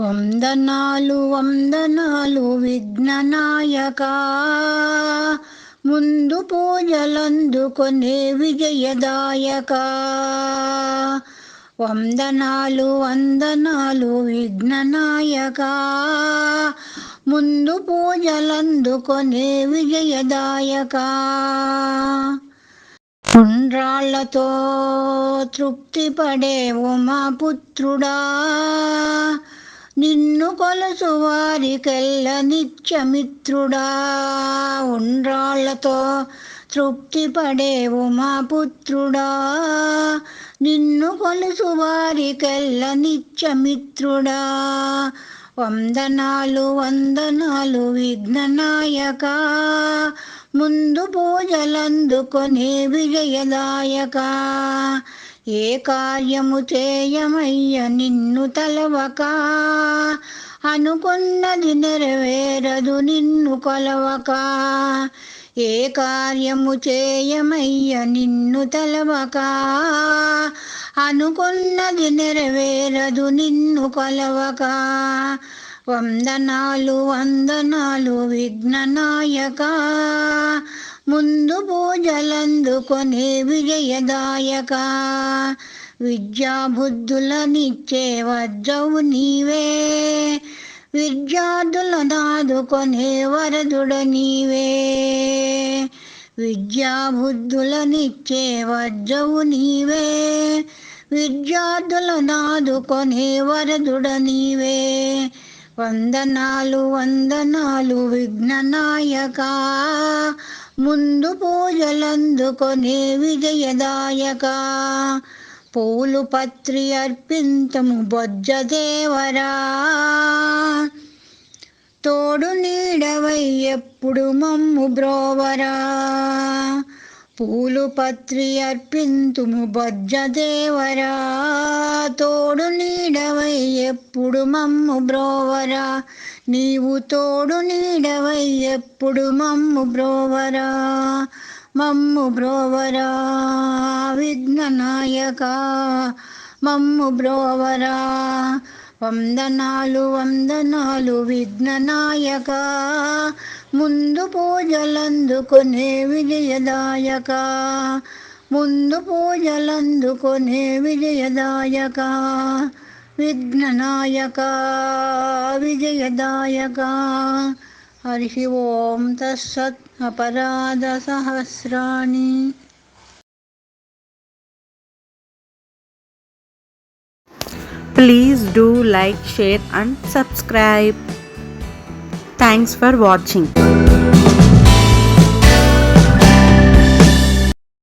వందనాలు వందనాలు విఘ్ననాయక. ముందు పూజలందుకొనే విజయదాయక. వందనాలు వందనాలు విఘ్ననాయక. ముందు పూజలందుకొనే విజయదాయక. ఉండ్రాళ్ళతో తృప్తి పడే ఉమా పుత్రుడా. కొలసు వారికెల్ల నిత్యమిత్రుడా. ఉండ్రాళ్ళతో తృప్తి పడేవు ఉమా పుత్రుడా. నిన్ను కొలుసు వారికెల్ల నిత్యమిత్రుడా. వందనాలు వందనాలు విఘ్ననాయక. ముందు పూజలందుకొనే విజయదాయక. ఏ కార్యము చేయమయ్య నిన్ను తలవక. అనుకున్నది నెరవేరదు నిన్ను కొలవక. ఏ కార్యము చేయమయ్య నిన్ను తలవక. అనుకున్నది నెరవేరదు నిన్ను కొలవక. వందనాలు వందనాలు విఘ్ననాయక ముందు పూజలందుకొనే విజయదాయక. విద్యాబుద్ధులనిచ్చే వజ్రవు నీవే. విద్యార్థుల నాదుకొనే వరదుడ నీవే. విద్యాబుద్ధులనిచ్చే వజ్రవు నీవే విద్యార్థుల నాదుకొనే వరదుడ నీవే వందనాలు వందనాలు విఘ్ననాయక. ముందు పూజలందుకొనే విజయదాయక. పూలు పత్రి అర్పింతము బొజ్జదేవరా. తోడు నీడవై ఎప్పుడు మమ్ము బ్రోవరా. పూలు పత్రి అర్పింతుము బొజ్జదేవరా. తోడు నీడవై ఎప్పుడు మమ్ము బ్రోవరా. నీవు తోడు నీడవై ఎప్పుడు మమ్ము బ్రోవరా. మమ్ము బ్రోవరా విఘ్ననాయక మమ్ము బ్రోవరా వందనాలు వందనాలు విఘ్ననాయక ముందు పూజలందుకునే విజయదాయక. ముందు పూజలందుకునే విజయదాయక. విఘ్ననాయక విజయదాయక. హరి ఓం తత్సత్ అపరాధ సహస్రాణి Please do like, share and subscribe. Thanks for watching.